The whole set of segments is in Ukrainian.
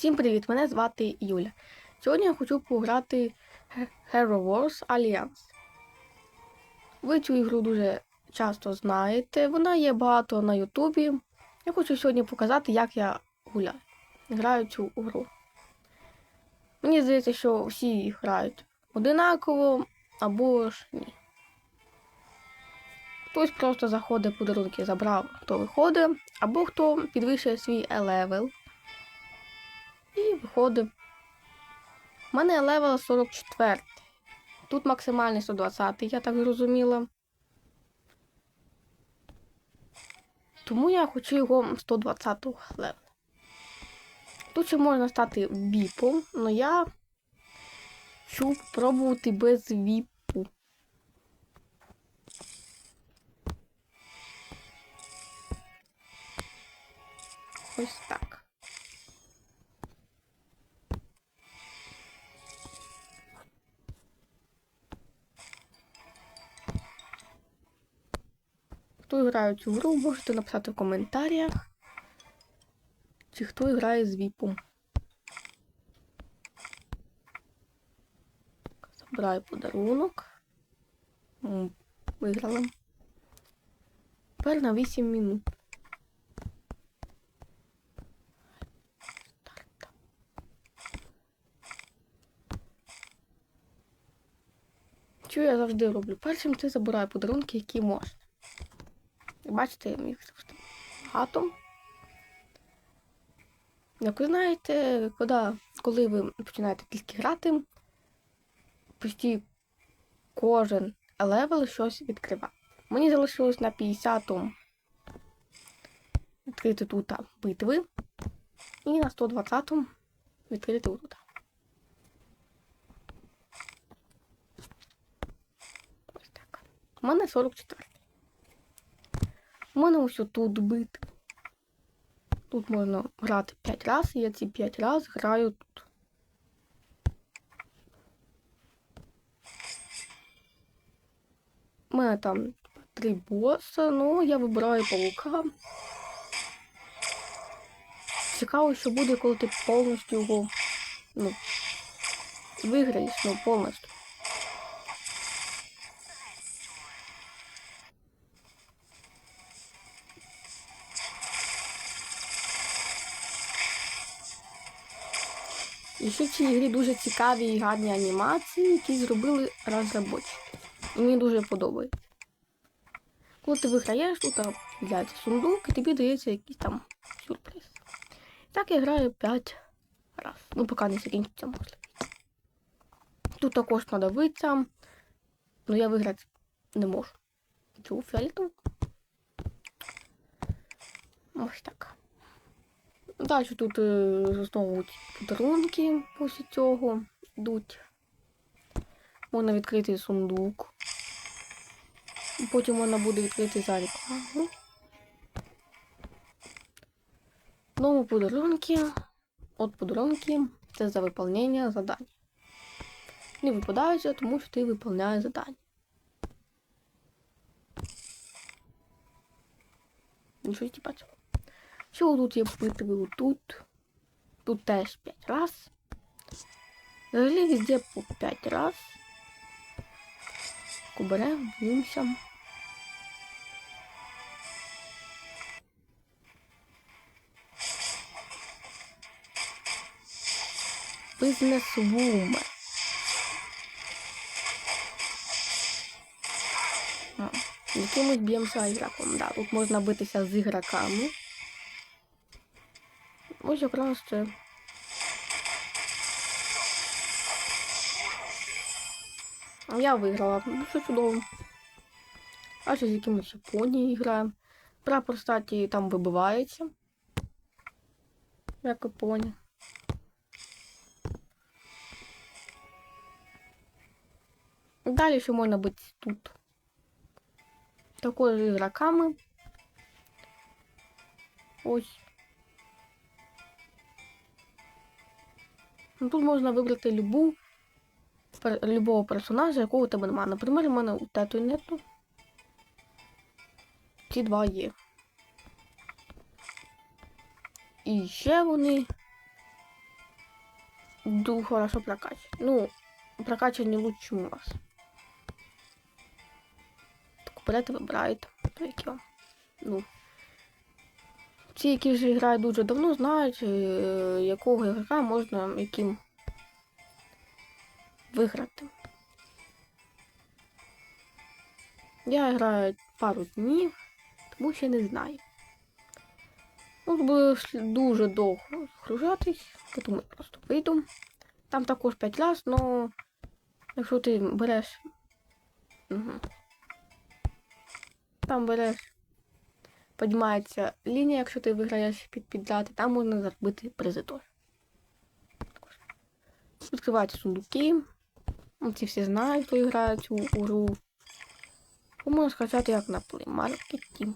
Всім привіт! Мене звати Юля. Сьогодні я хочу пограти He- Hero Wars Alliance. Ви цю ігру дуже часто знаєте. Вона є багато на Ютубі. Я хочу сьогодні показати, як я гуляю. Граю цю гру. Мені здається, що всі грають одинаково або ж ні. Хтось просто заходить подарунки, забрав, хто виходить, або хто підвищує свій левел. І виходив. У мене левел 44. Тут максимальний 120, я так зрозуміла. Тому я хочу його 120 левел. Тут ще можна стати віпом, але я хочу пробувати без віпу. Ось так. Хто цю гру, можете написати в коментарях, чи хто грає з віпом. Забираю подарунок. М, Виграла. Тепер на 8 минут. Що я завжди роблю? Першим це забираю подарунки, які можна. Бачите, їх завжди багато. Як ви знаєте, коли, коли ви починаєте тільки грати, почти кожен левел щось відкриває. Мені залишилось на 50-му відкрити тут битви. І на 120-му відкрити тут. Ось так. У мене 44. У мене ось тут битви. Тут можна грати 5 разів, і я ці 5 разів граю тут. У мене там три боса, ну я вибираю паука. Цікаво, що буде, коли ти повністю його ну, виграєш, ну, повністю. І ще в цій грі дуже цікаві і гарні анімації, які зробили розробники. І мені дуже подобається. Коли ти виграєш, тут з'являється сундук і тобі дається якийсь там сюрприз. Так я граю 5 разів. Ну, поки не закінчиться можливість. Тут також треба вийти, але я виграти не можу. Чого фіолетову? Ось так. Далі тут е, знову подарунки після цього йдуть. Можна відкрити сундук. Потім можна буде відкрити за рекламу. Знову подарунки. От подарунки це за виконання завдань. Не випадаються, тому що ти виконуєш завдання. Нічого типа Що тут є битви тут? Тут теж 5 раз. Взагалі везде по 5 раз. Куберем, дивимося. Бізнес-вумен. Якимось б'ємося ігроком. Да, тут можна битися з ігроками. Ось якраз це. Я виграла. Ну, що чудово. А ще з якимось поні граємо. Прапор, кстати, там вибивається. Як і поні. Далі ще можна бути тут. Також з ігроками. Ось. Ну, Тут можна вибрати любу, пер, любого персонажа, якого тебе немає. Наприклад, у мене у тету нету. Ці два є. І ще вони ду хорошо прокачан. Ну, прокачані лучше, у вас. Так, берете, вибираєте. Ну. Ті, які вже грають дуже давно, знають, е, якого ігрока можна яким виграти. Я граю пару днів, тому ще не знаю. Може буде дуже довго загружатись, тому я просто вийду. Там також 5 раз, але якщо ти береш. Угу. Там береш. Піднімається лінія, якщо ти виграєш під піддати, там можна заробити призи теж. Відкриваються сундуки. Ці всі знають, хто грає цю гру. Можна скачати як на Market.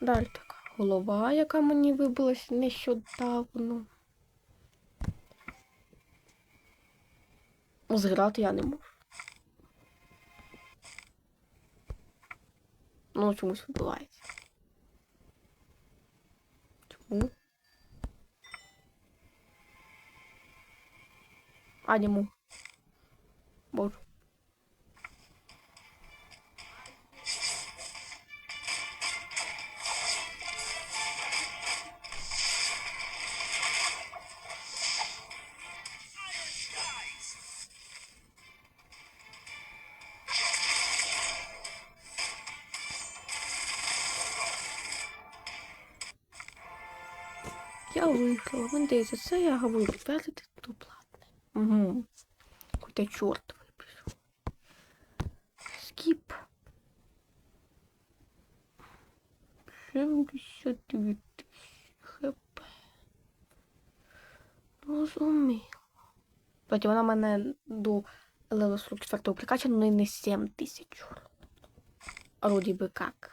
Далі така голова, яка мені вибилась нещодавно. Зграти я не можу. Ну, чомусь вибивається. Чому? А, не Мені здається, це я говорю підтвердити, то платне. Угу. Какой-то чорт випішов. Скіп. 72 тисячі хп. Розуміло. Проти вона мене до левела 44 прикачана, але не 7 тисяч. А вроді би як.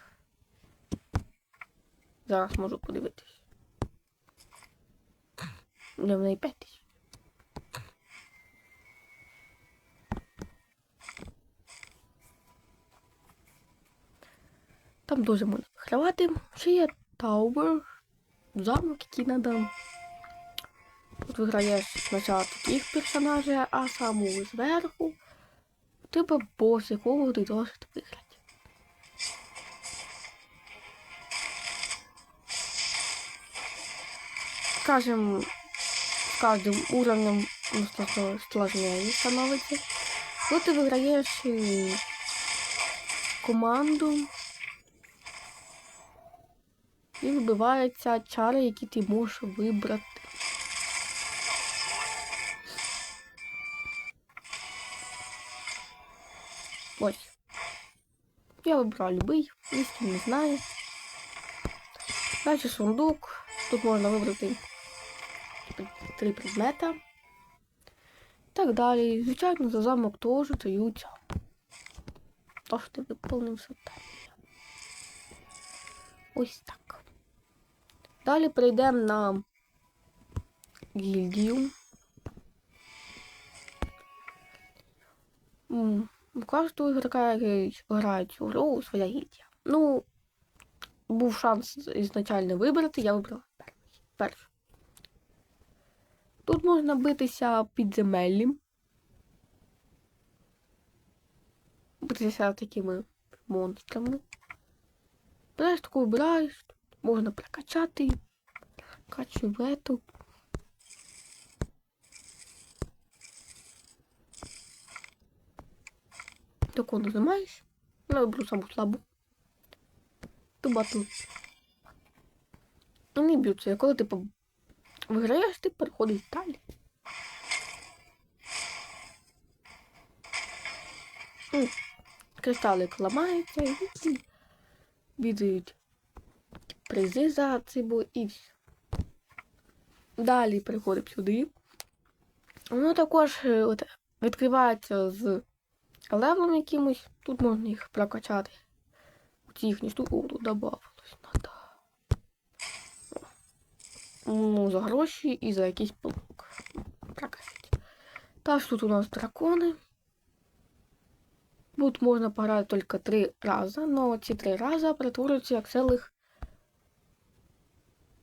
Зараз можу подивитись. Неї 5 тисяч. Там дуже можна вигравати. Ще є Тауер, замок, який надо. Тут виграєш спочатку таких персонажів, а саму зверху. Типа бос, якого ти должен виграти. Скажем, каждым уровнем ну, что сложнее становится. Тут ти виграєш е, команду і вибиваються чари, які ти можеш вибрати. Ось. Я вибрав любий, ніхто не знає. Далі сундук. Тут можна вибрати три предмета. Так далі. Звичайно, за замок теж дають. То, що ти виповнив завдання. Ось так. Далі перейдемо на гільдію. У кожного ігрока, грає цю гру, своя гільдія. Ну, був шанс ізначально вибрати, я вибрала перший. першу. Тут можна битися підземеллі. Битися такими монстрами. Береш таку вибираєш, можна прокачати. Качу в ету. Таку нажимаєш. Я виберу саму слабу. Туба тут. Вони б'ються, коли ти по- виграєш, ти переходиш далі. Кристалик ламається і віддають призи за бой і все. Далі приходимо сюди. Воно також е, от, відкривається з левелом якимось. Тут можна їх прокачати. Ці їхні штуки тут добавилось. Ну, за гроші і за якийсь пилок. Прокачати. Також тут у нас дракони. Тут можна пограти тільки три рази, но ці три рази перетворюються як целых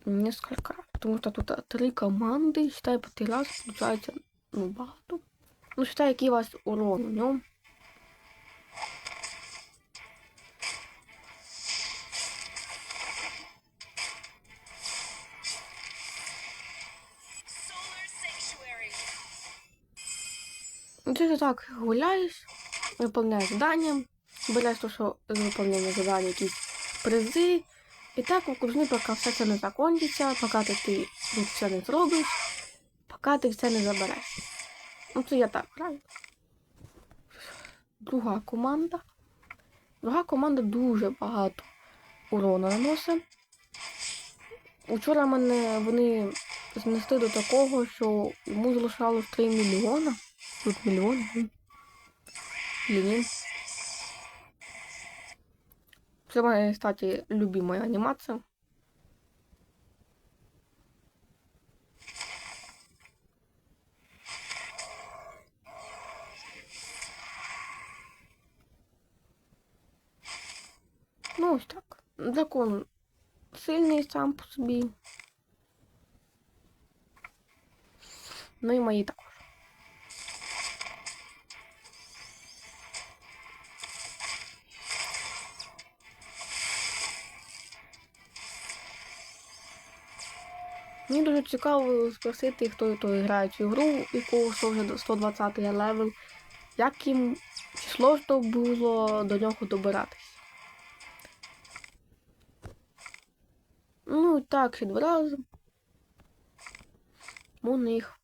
несколько раз. Тому що тут три команди, считай, по три раз получається ну, багато. Ну, считай, який у вас урон у ньому. Ти так гуляєш, виповняєш завдання, береш то, що з виповнення завдання якісь призи. І так окружни, поки все це не закінчиться, поки ти, ти все не зробиш, поки ти все не забереш. Ну, це я так граю. Друга команда. Друга команда дуже багато урону наносить. Учора мене вони знесли до такого, що йому залишалось 3 мільйона. Тут мільйон. м. Или ні. Це моя, кстати, любимая анімація. Ну, ось так. Дракон сильний сам по собі. Ну і мої також. Мені дуже цікаво спросити, хто то грає цю гру, яку що вже до 120 левел, як їм чи сложно було до нього добиратись. Ну, так, ще два рази. Можна їх.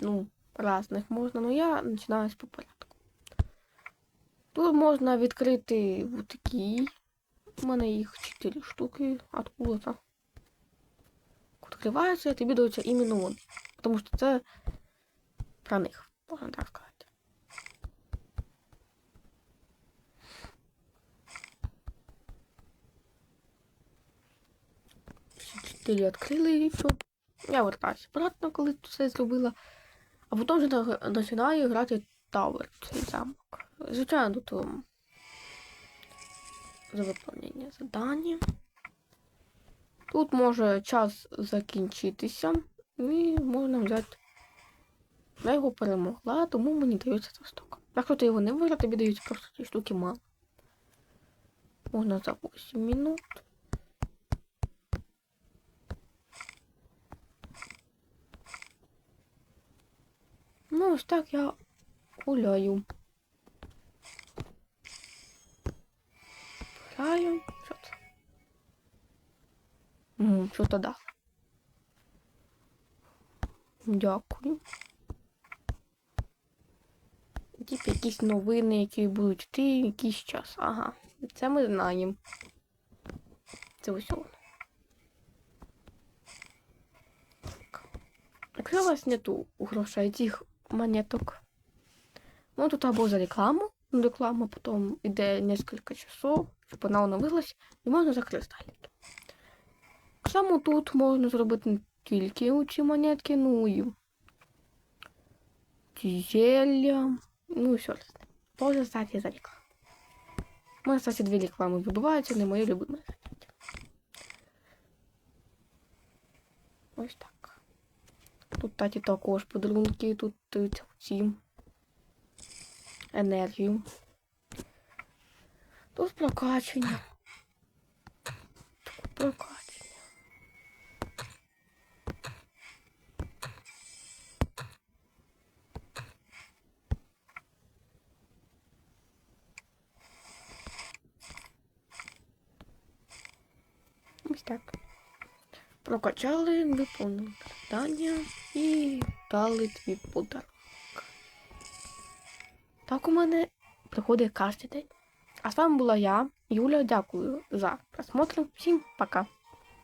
Ну, разних можна, але я починаю з по порядку. Тут можна відкрити вот такі. У мене їх 4 штуки откуда-то. Відкриваються, тобі даються іменно вони. Тому що це про них, можна так сказати. Чотири відкрили і все. Я вертаюся обратно, коли все зробила. А потім вже на- починаю грати Тавер, цей замок. Звичайно, тут ем, за виповнення завдання. Тут може час закінчитися, і можна взяти. Я його перемогла, тому мені дається ця штука. Якщо ти його не виграв, тобі дають просто ці штуки мало. Можна за 8 минут. Ну, ось так я гуляю. Гуляю. Що Що то дало. Дякую. Типу якісь новини, які будуть йти якийсь час. Ага. Це ми знаємо. Це ось воно. Якщо у вас нету грошей цих монеток, ну тут або за рекламу, ну, реклама потім йде кілька часов, щоб вона оновилась, і можна закрити стальники. Само тут можна зробити не тільки ці монетки, ну і зілля, ну і все. Тоже, кстати, за рекламу. У мене, кстати, дві реклами вибиваються, не мої любимі. Ось так. Тут, кстати, також подарунки, тут е, ці енергію. Тут прокачення. Тут прокачення. Ось так. Прокачали, виповнили завдання і дали твій подарунок. Так у мене приходить кожен день. А з вами була я, Юля. Дякую за просмотр. Всім пока.